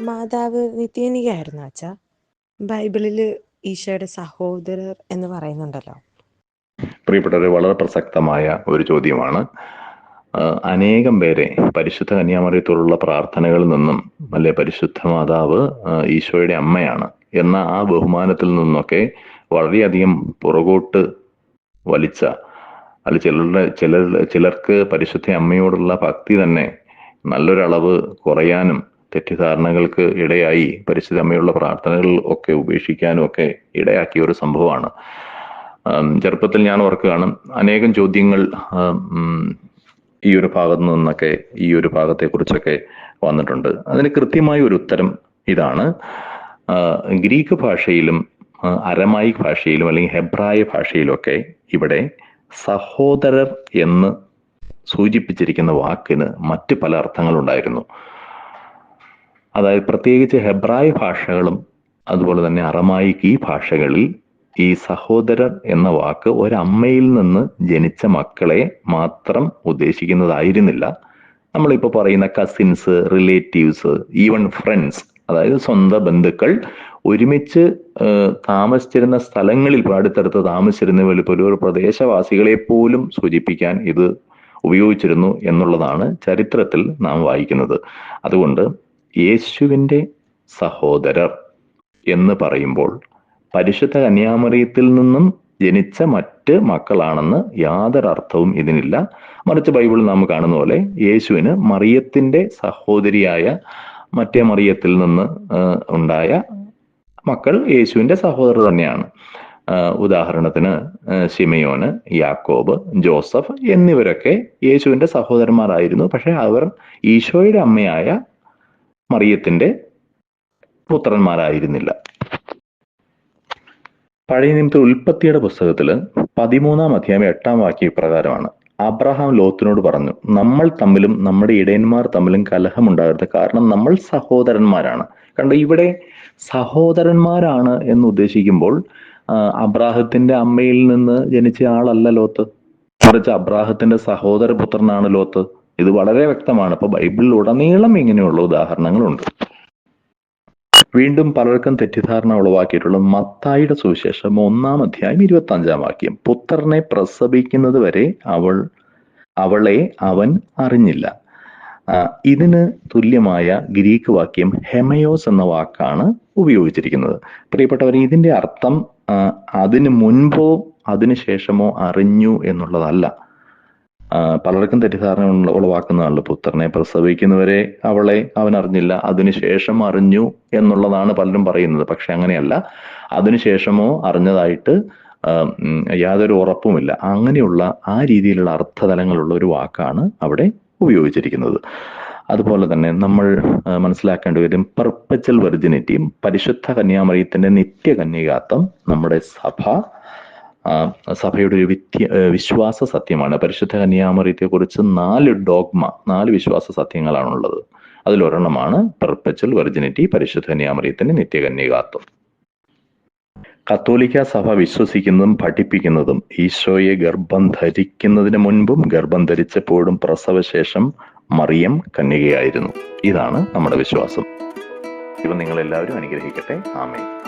മാതാവ് നിത്യേനികയായിരുന്നു അച്ഛ. ബൈബിളിൽ ഈശോയുടെ സഹോദരർ എന്ന് പറയുന്നുണ്ടല്ലോ. പ്രിയപ്പെട്ടവരെ വളരെ പ്രസക്തമായ ഒരു ചോദ്യമാണ്. അനേകം പേരെ പരിശുദ്ധ കന്യാമറിയത്തോടുള്ള പ്രാർത്ഥനകളിൽ നിന്നും അല്ലെ പരിശുദ്ധ മാതാവ് ഈശോയുടെ അമ്മയാണ് എന്ന ആ ബഹുമാനത്തിൽ നിന്നൊക്കെ വളരെയധികം പുറകോട്ട് വലിച്ച അല്ല ചിലരുടെ ചിലർ ചിലർക്ക് പരിശുദ്ധ അമ്മയോടുള്ള ഭക്തി തന്നെ നല്ലൊരളവ് കുറയാനും തെറ്റിദ്ധാരണകൾക്ക് ഇടയായി പരിശുദ്ധ അമ്മയുള്ള പ്രാർത്ഥനകൾ ഒക്കെ ഉപേക്ഷിക്കാനും ഒക്കെ ഇടയാക്കിയ ഒരു സംഭവമാണ്. ചെറുപ്പത്തിൽ ഞാൻ ഓർക്കുകയാണ് അനേകം ചോദ്യങ്ങൾ ഈ ഒരു ഭാഗത്തു നിന്നൊക്കെ ഈ ഒരു ഭാഗത്തെ കുറിച്ചൊക്കെ വന്നിട്ടുണ്ട്. അതിന് കൃത്യമായ ഒരു ഉത്തരം ഇതാണ്. ഗ്രീക്ക് ഭാഷയിലും അരമായി ഭാഷയിലും അല്ലെങ്കിൽ ഹെബ്രായ ഭാഷയിലൊക്കെ ഇവിടെ സഹോദരർ എന്ന് സൂചിപ്പിച്ചിരിക്കുന്ന വാക്കിന് മറ്റ് പല അർത്ഥങ്ങളുണ്ടായിരുന്നു. അതായത് പ്രത്യേകിച്ച് ഹെബ്രായ ഭാഷകളും അതുപോലെ തന്നെ അറമായിക്ക് ഈ ഭാഷകളിൽ ഈ സഹോദരർ എന്ന വാക്ക് ഒരമ്മയിൽ നിന്ന് ജനിച്ച മക്കളെ മാത്രം ഉദ്ദേശിക്കുന്നതായിരുന്നില്ല. നമ്മളിപ്പോൾ പറയുന്ന കസിൻസ് റിലേറ്റീവ്സ് ഈവൻ ഫ്രണ്ട്സ് അതായത് സ്വന്തം ബന്ധുക്കൾ ഒരുമിച്ച് താമസിച്ചിരുന്ന സ്ഥലങ്ങളിൽ അടുത്തടുത്ത് താമസിച്ചിരുന്നവരിൽ പോലും ഒരു പ്രദേശവാസികളെ പോലും സൂചിപ്പിക്കാൻ ഇത് ഉപയോഗിച്ചിരുന്നു എന്നുള്ളതാണ് ചരിത്രത്തിൽ നാം വായിക്കുന്നത്. അതുകൊണ്ട് യേശുവിന്റെ സഹോദരർ എന്ന് പറയുമ്പോൾ പരിശുദ്ധ കന്യാമറിയത്തിൽ നിന്നും ജനിച്ച മറ്റ് മക്കളാണെന്ന് യാതൊരു അർത്ഥവും ഇതിനില്ല. മറിച്ച് ബൈബിളിൽ നാം കാണുന്ന പോലെ യേശുവിന് മറിയത്തിന്റെ സഹോദരിയായ മറ്റേ മറിയത്തിൽ നിന്ന് ഉണ്ടായ മക്കൾ യേശുവിന്റെ സഹോദരർ തന്നെയാണ്. ഉദാഹരണത്തിന് ഷിമയോന് യാക്കോബ് ജോസഫ് എന്നിവരൊക്കെ യേശുവിന്റെ സഹോദരന്മാരായിരുന്നു. പക്ഷേ അവർ ഈശോയുടെ അമ്മയായ മറിയത്തിന്റെ പുത്രന്മാരായിരുന്നില്ല. പഴയ നിയമത്തെ ഉൽപ്പത്തിയുടെ പുസ്തകത്തിൽ പതിമൂന്നാം അധ്യായം എട്ടാം വാക്യ പ്രകാരമാണ് അബ്രഹാം ലോത്തിനോട് പറഞ്ഞു നമ്മൾ തമ്മിലും നമ്മുടെ ഇടയന്മാർ തമ്മിലും കലഹം കലഹമുണ്ടാകരുത് കാരണം നമ്മൾ സഹോദരന്മാരാണ്. കണ്ടോ ഇവിടെ സഹോദരന്മാരാണ് എന്ന് ഉദ്ദേശിക്കുമ്പോൾ അബ്രാഹത്തിന്റെ അമ്മയിൽ നിന്ന് ജനിച്ച ആളല്ല ലോത്ത്. മറിച്ച് അബ്രാഹത്തിന്റെ സഹോദരപുത്രനാണ് ലോത്ത്. ഇത് വളരെ വ്യക്തമാണ്. അപ്പൊ ബൈബിളിൽ ഉടനീളം ഇങ്ങനെയുള്ള ഉദാഹരണങ്ങളുണ്ട്. വീണ്ടും പലർക്കും തെറ്റിദ്ധാരണ ഉളവാക്കിയിട്ടുള്ള മത്തായിയുടെ സുവിശേഷം ഒന്നാം അധ്യായം ഇരുപത്തി അഞ്ചാം വാക്യം. പുത്രനെ പ്രസവിക്കുന്നത് വരെ അവൾ അവളെ അവൻ അറിഞ്ഞില്ല. ഇതിന് തുല്യമായ ഗ്രീക്ക് വാക്യം ഹെമയോസ് എന്ന വാക്കാണ് ഉപയോഗിച്ചിരിക്കുന്നത്. പ്രിയപ്പെട്ടവർ ഇതിന്റെ അർത്ഥം അതിനു മുൻപോ അതിനുശേഷമോ അറിഞ്ഞു എന്നുള്ളതല്ല. പലർക്കും തെറ്റിദ്ധാരണ ഉളവാക്കുന്നതാണല്ലോ പുത്രനെ. പ്രസവിക്കുന്നവരെ അവളെ അവൻ അറിഞ്ഞില്ല. അതിനുശേഷം അറിഞ്ഞു എന്നുള്ളതാണ് പലരും പറയുന്നത്. പക്ഷെ അങ്ങനെയല്ല. അതിനുശേഷമോ അറിഞ്ഞതായിട്ട് യാതൊരു ഉറപ്പുമില്ല. അങ്ങനെയുള്ള ആ രീതിയിലുള്ള അർത്ഥതലങ്ങളുള്ള ഒരു വാക്കാണ് അവിടെ ഉപയോഗിച്ചിരിക്കുന്നത്. അതുപോലെ തന്നെ നമ്മൾ മനസ്സിലാക്കേണ്ട വരും പെർപ്പച്ചൽ വെർജിനിറ്റിയും പരിശുദ്ധ കന്യാമറിയത്തിന്റെ നിത്യകന്യകാത്വം നമ്മുടെ സഭ സഭയുടെ ഒരു വിത്യ വിശ്വാസ സത്യമാണ്. പരിശുദ്ധ കന്യാമറിയത്തെ കുറിച്ച് നാല് ഡോഗ്മ നാല് വിശ്വാസ സത്യങ്ങളാണുള്ളത്. അതിലൊരെണ്ണമാണ് പെർപ്പച്വൽ വെർജിനിറ്റി പരിശുദ്ധ കന്യാമറിയത്തിന്റെ നിത്യകന്യകാത്വം. കത്തോലിക്ക സഭ വിശ്വസിക്കുന്നതും പഠിപ്പിക്കുന്നതും ഈശോയെ ഗർഭം ധരിക്കുന്നതിന് മുൻപും ഗർഭം ധരിച്ചപ്പോഴും പ്രസവശേഷം മറിയം കന്യകയായിരുന്നു. ഇതാണ് നമ്മുടെ വിശ്വാസം. ഇവ നിങ്ങൾ എല്ലാവരും അനുഗ്രഹിക്കട്ടെ. ആമേ